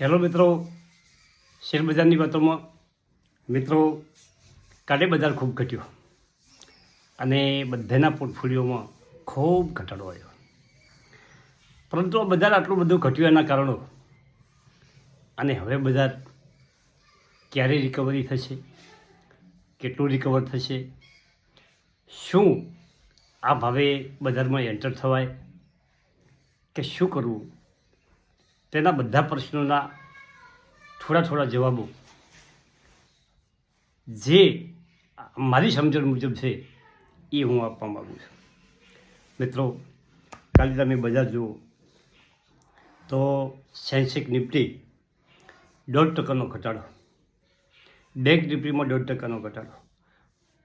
Hello મિત્રો શેરબજારની વાતોમાં મિત્રો, કાલે બજાર ખૂબ ઘટ્યો અને બધાના પોર્ટફોલિયોમાં ખૂબ ઘટાડો આવ્યો. પરંતુ આ બજાર આટલું બધું ઘટ્યું એના કારણો અને હવે બજાર ક્યારે રિકવરી થશે, કેટલું રિકવર થશે, શું આ ભાવે બજારમાં એન્ટર થવાય, કે શું કરવું તેના બધા પ્રશ્નોના થોડા થોડા જવાબો. જે મારી સમજણ મુજબ છે, એ હું આપવા માગું છું. મિત્રો, કાલે તમે બજાર જુઓ તો સેન્સેક નિફ્ટી દોઢ ટકાનો ઘટાડો. બેંક નિફ્ટીમાં દોઢ ટકાનો ઘટાડો.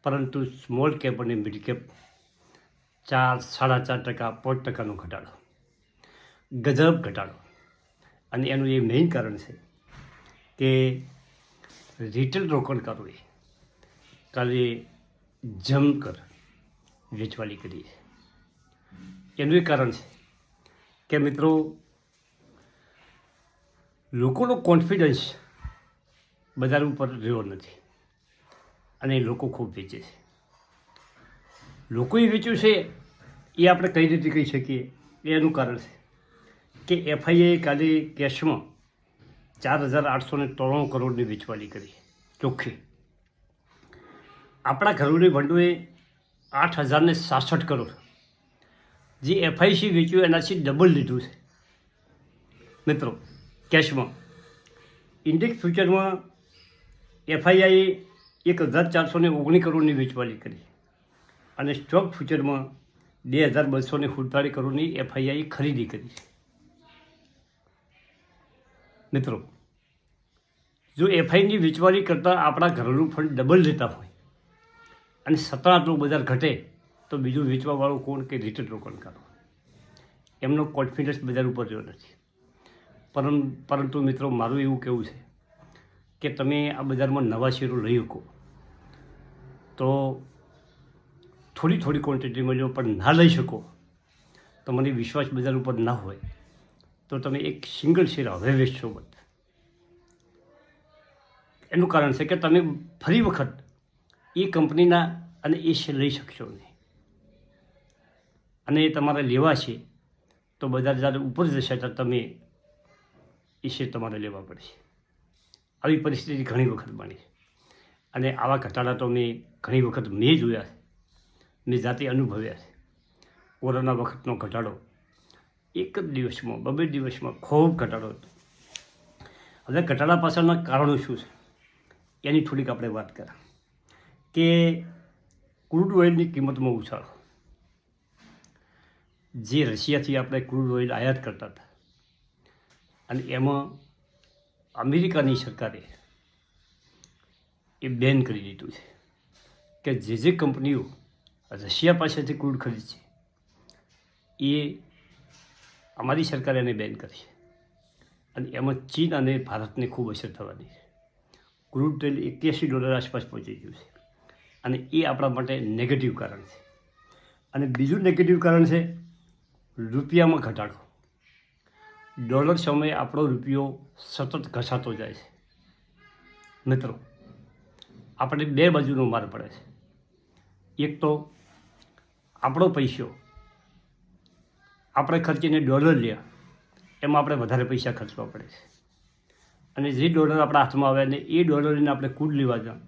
પરંતુ સ્મોલ કેપ અને મિડ કેપ ચાર, સાડા ચાર ટકા, પાંચ ટકાનો ઘટાડો. ગજબ ઘટાડો. અને એનું એ મેઇન કારણ છે કે રિટેલ રોકાણકારોએ કાલે જમકર વેચવાલી કરી છે. એનું એ કારણ છે કે મિત્રો, લોકોનો કોન્ફિડન્સ બજાર ઉપર રહ્યો નથી અને લોકો ખૂબ વેચે છે. લોકોએ વેચ્યું છે એ આપણે કઈ રીતે કહી શકીએ? એનું કારણ છે કે એફઆઈએ કાલે કેશમાં ચાર હજાર આઠસો ને ત્રણ કરોડની વેચવાલી કરી. ચોખ્ખી. આપણા ઘરોની ભંડોએ આઠ હજારને સાસઠ કરોડ. જે એફઆઈસી વેચ્યું એનાથી ડબલ લીધું છે. મિત્રો, કેશમાં. ઇન્ડેક્સ ફ્યુચરમાં એફઆઈઆઈએ એક હજાર ચારસો ને ઓગણીસ કરોડની વેચવાલી કરી. અને સ્ટોક ફ્યુચરમાં બે હજાર બસો ને સુડતાળીસ કરોડની એફઆઈઆઈ ખરીદી કરી. છે મિત્રો, જો એફઆઈની વેચવાલી કરતાં આપણા ઘરનું ફંડ ડબલ લેતા હોય અને આટલું બજાર ઘટે, તો બીજું વેચવાવાળું કોણ કે રિટેલ રોકાણકારો એમનો કોન્ફિડન્સ બજાર ઉપર રહ્યો નથી. પરમ, પરંતુ મિત્રો, મારું એવું કહેવું છે કે તમે આ બજારમાં નવા શેરો લઈ શકો. તો થોડી થોડી ક્વોન્ટિટીમાં લો પણ ના લઈ શકો. તો મને વિશ્વાસ બજાર ઉપર ના હોય. તો તમે એક સિંગલ શેર હવે વેચશો મત એનું કારણ છે કે તમે ફરી વખત એ કંપનીના અને એ શેર લઈ શકશો નહીં. અને એ તમારે લેવા છે, તો બજાર જ્યારે ઉપર જશે તો તમે એ શેર તમારે લેવા પડશે. આવી પરિસ્થિતિ ઘણી વખત બની છે. અને આવા ઘટાડા તો મેં ઘણી વખત મેં જોયા છે. મેં જાતે અનુભવ્યા છે. કોરોના વખતનો ઘટાડો એક જ દિવસમાં, બબે દિવસમાં ખૂબ ઘટાડો હતો. હવે ઘટાડા પાછળના કારણો શું છે? એની થોડીક આપણે વાત કરીએ કે ક્રૂડ ઓઇલની કિંમતમાં ઉછાળો. જે રશિયાથી આપણે ક્રૂડ ઓઇલ આયાત કરતા હતા. અને એમાં અમેરિકાની સરકારે એ બેન કરી દીધું છે કે જે જે કંપનીઓ રશિયા પાસેથી ક્રૂડ ખરીદશે એ અમારી સરકારે એને બેન કરી અને એમાં ચીન અને ભારતને ખૂબ અસર થવાની છે. ક્રૂડ તેલ એક્યાસી ડોલર આસપાસ પહોંચી ગયું છે. અને એ આપણા માટે નેગેટિવ કારણ છે. અને બીજું નેગેટિવ કારણ છે, રૂપિયામાં ઘટાડો. ડોલર સમયે આપણો રૂપિયો સતત ઘસાતો જાય છે. મિત્રો, આપણે બે બાજુનો માર પડે છે. એક તો આપણો પૈસો આપણે ખર્ચીને ડોલર લે, એમાં આપણે વધારે પૈસા ખર્ચવા પડે છે. અને જે ડોલર આપણા હાથમાં આવે ને એ ડોલરને આપણે કુડ લેવા જાઓ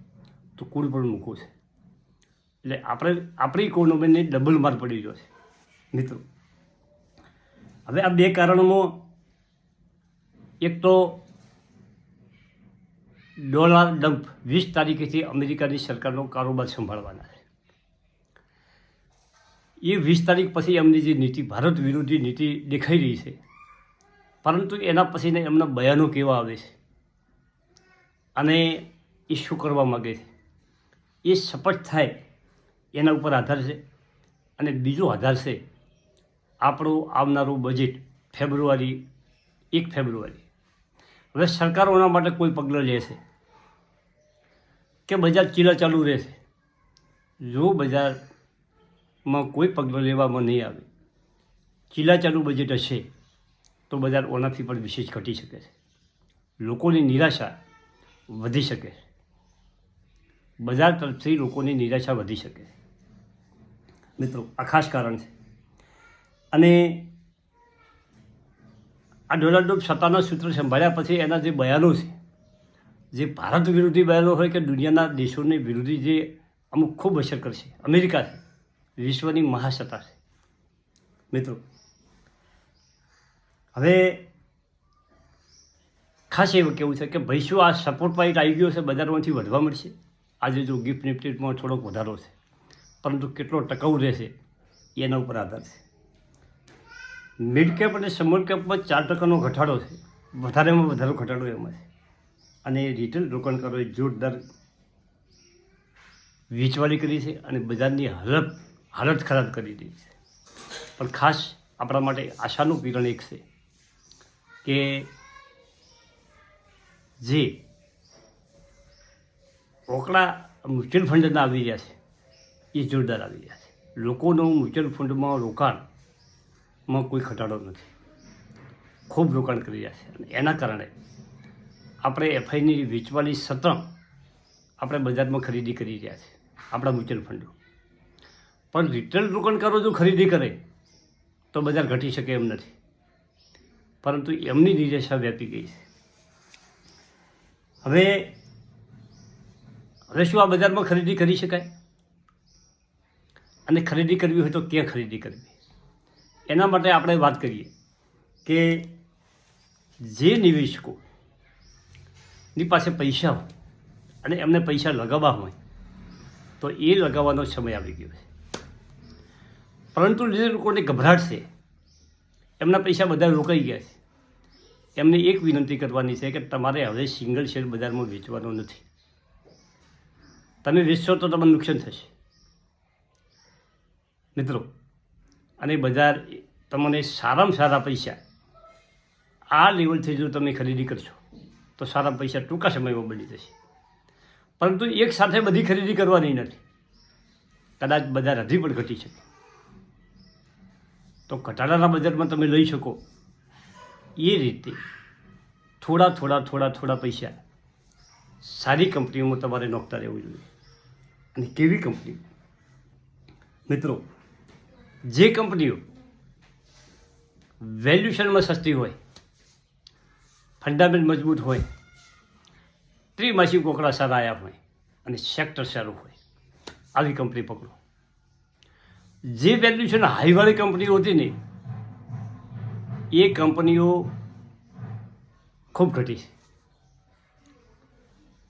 તો કુડ પણ મૂકવું છે. એટલે આપણે, આપણી ઇકોનોમીને ડબલ માર પડી ગયો છે, મિત્રો. હવે આ બે કારણોમાં એક તો ડોલર ડમ્પ વીસ તારીખેથી અમેરિકાની સરકારનો કારોબાર સંભાળવાના એ વીસ તારીખ પછી એમની જે નીતિ, ભારત વિરોધી નીતિ દેખાઈ રહી છે. પરંતુ એના પછીને એમના બયાનો કેવા આવે છે? અને એ શું કરવા માગે છે? એ સપટ થાય એના ઉપર આધાર છે. અને બીજો આધાર છે, આપણું આવનારું બજેટ ફેબ્રુઆરી, એક ફેબ્રુઆરી. હવે સરકારોના માટે કોઈ પગલાં લેશે? કે બજાર ચીલા ચાલુ રહેશે? જો બજારમાં કોઈ પગલાં લેવામાં નહીં આવે. ચીલા ચાલુ બજેટ હશે તો બજાર ઓનાથી પણ વિશેષ ઘટી શકે છે. લોકોની નિરાશા વધી શકે છે. બજાર તરફથી લોકોની નિરાશા વધી શકે છે. મિત્રો, આ ખાસ કારણ છે. અને આ ડોનાલ્ડ ટ્રમ્પ સત્તાના સૂત્ર સંભાળ્યા પછી એના જે બયાનો છે, જે ભારત વિરોધી બયાનો હોય કે દુનિયાના દેશોને વિરોધી જે અમુક ખૂબ અસર કરશે અમેરિકા છે વિશ્વની મહાસત્તા છે. મિત્રો, હવે ખાસ એવું કેવું છે કે ભાઈ આ સપોર્ટ પાઇટ આવી ગયો છે, બજારમાંથી વધવા મળશે. આજે જો ગિફ્ટ નિફ્ટીમાં થોડોક વધારો છે, પરંતુ કેટલો ટકાઉ રહેશે, એના ઉપર આધાર છે. મિડ કેપ અને સ્મોલ કેપમાં ચાર ટકાનો ઘટાડો છે, વધારેમાં વધારો ઘટાડો એમાં છે. અને રિટેલ રોકાણકારોએ જોરદાર વેચવાળી કરી છે અને બજારની હાલત હાલત ખરાબ કરી દીધી છે. પણ ખાસ આપણા માટે આશાનું કિરણ એક છે કે જે રોકડા મ્યુચ્યુઅલ ફંડના આવી રહ્યા છે, એ જોરદાર આવી રહ્યા છે. લોકોનું મ્યુચ્યુઅલ ફંડમાં રોકાણમાં કોઈ ઘટાડો નથી. ખૂબ રોકાણ કરી રહ્યા છે અને એના કારણે આપણે એફઆઈની વેચવાની સતત આપણે બજારમાં ખરીદી કરી રહ્યા છે, આપણા મ્યુચ્યુઅલ ફંડો. પણ રિટેલ રોકાણકારો જો ખરીદી કરે, તો બજાર ઘટી શકે એમ નથી. પરંતુ એમની નિરાશા વ્યાપી ગઈ છે. હવે હવે શું આ બજારમાં ખરીદી કરી શકાય? અને ખરીદી કરવી હોય તો ક્યાં ખરીદી કરવી? એના માટે આપણે વાત કરીએ કે જે નિવેશકો ની પાસે પૈસા હોય અને એમને પૈસા લગાવવા હોય, તો એ લગાવવાનો સમય આવી ગયો છે. પરંતુ જે લોકોને ગભરાટ છે એમના પૈસા બધા રોકાઈ ગયા છે. એમને એક વિનંતી કરવાની છે કે તમારે હવે સિંગલ શેર બજારમાં વેચવાનો નથી. તમે વેચશો તો તમને નુકસાન થશે. મિત્રો, અને બજાર તમને સારામાં સારા પૈસા, આ લેવલથી જો તમે ખરીદી કરશો, તો સારા પૈસા ટૂંકા સમયમાં બની જશે. પરંતુ એક સાથે બધી ખરીદી કરવાની નથી. કદાચ બજાર હજી પણ ઘટી શકે. તો ઘટાડાના બજારમાં તમે લઈ શકો. એ રીતે થોડા થોડા થોડા થોડા પૈસા સારી કંપનીઓમાં તમારે નોખતા રહેવું જોઈએ. અને કેવી કંપની? મિત્રો, જે કંપનીઓ વેલ્યુશનમાં સસ્તી હોય, ફંડામેન્ટ મજબૂત હોય, ત્રિમાસિક કોકડા સારા આવ્યા હોય અને સેક્ટર સારું હોય, આવી કંપની પકડો. જે વેલ્યુશન હાઈવાળી કંપનીઓ હતી ને એ કંપનીઓ ખૂબ ઘટી છે.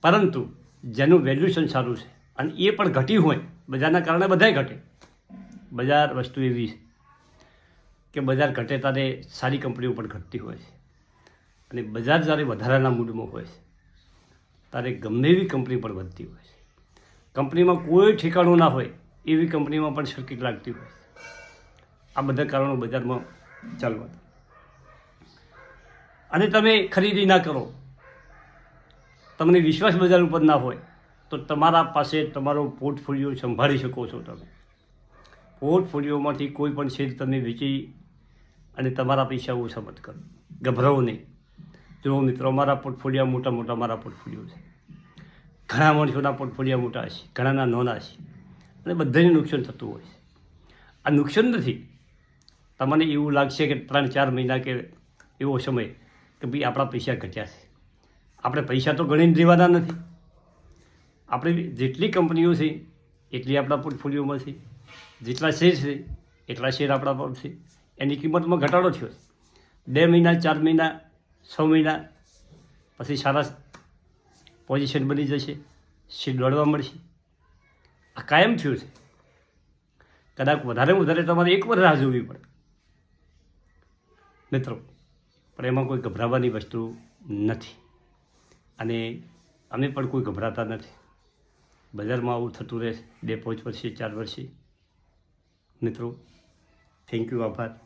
પરંતુ જેનું વેલ્યુશન સારું છે અને એ પણ ઘટી હોય, બજારના કારણે બધાય ઘટે. બજાર વસ્તુ એવી છે કે બજાર ઘટે ત્યારે સારી કંપનીઓ પણ ઘટતી હોય છે. અને બજાર જ્યારે વધારાના મૂડમાં હોય છે, ત્યારે ગમે એવી કંપની પણ વધતી હોય છે. કંપનીમાં કોઈ ઠેકાણું ના હોય એવી કંપનીમાં પણ સર્કિટ લાગતી હોય. આ બધા કારણો બજારમાં ચાલવા. અને તમે ખરીદી ના કરો. તમને વિશ્વાસ બજાર ઉપર ના હોય, તો તમારા પાસે તમારો પોર્ટફોલિયો સંભાળી શકો છો તમે. પોર્ટફોલિયોમાંથી કોઈ પણ શેર તમે વેચી અને તમારા પૈસા ઓછા મત કરો. ગભરાવો નહીં. જો મિત્રો, અમારા પોર્ટફોલિયા મોટા મોટા મારા પોર્ટફોલિયો છે. ઘણા માણસોના પોર્ટફોલિયા મોટા છે ઘણાના નાના છે અને બધાને નુકસાન થતું હોય છે. આ નુકસાન નથી. તમને એવું લાગશે કે ત્રણ ચાર મહિના કે એવો સમય કે ભાઈ આપણા પૈસા ઘટ્યા છે. આપણે પૈસા તો ગણીને દેવાના નથી. આપણે જેટલી કંપનીઓ છે, એટલી આપણા પોર્ટફોલિયોમાં છે. જેટલા શેર છે, એટલા શેર આપણા પર છે. એની કિંમતમાં ઘટાડો થયો બે મહિના, ચાર મહિના, છ મહિના, પછી સારા પોઝિશન બની જશે. શેર દોડવા મળશે. આ કાયમ થયું છે. કદાચ વધારે વધારે તમારે એક વાર રાહ જોવી પડે. મિત્રો પણ એમાં કોઈ ગભરાવાની વસ્તુ નથી. અને અમે પણ કોઈ ગભરાતા નથી. બજારમાં આવું થતું રહે બે પાંચ વર્ષે, ચાર વર્ષે. મિત્રો થેન્ક યુ આભાર.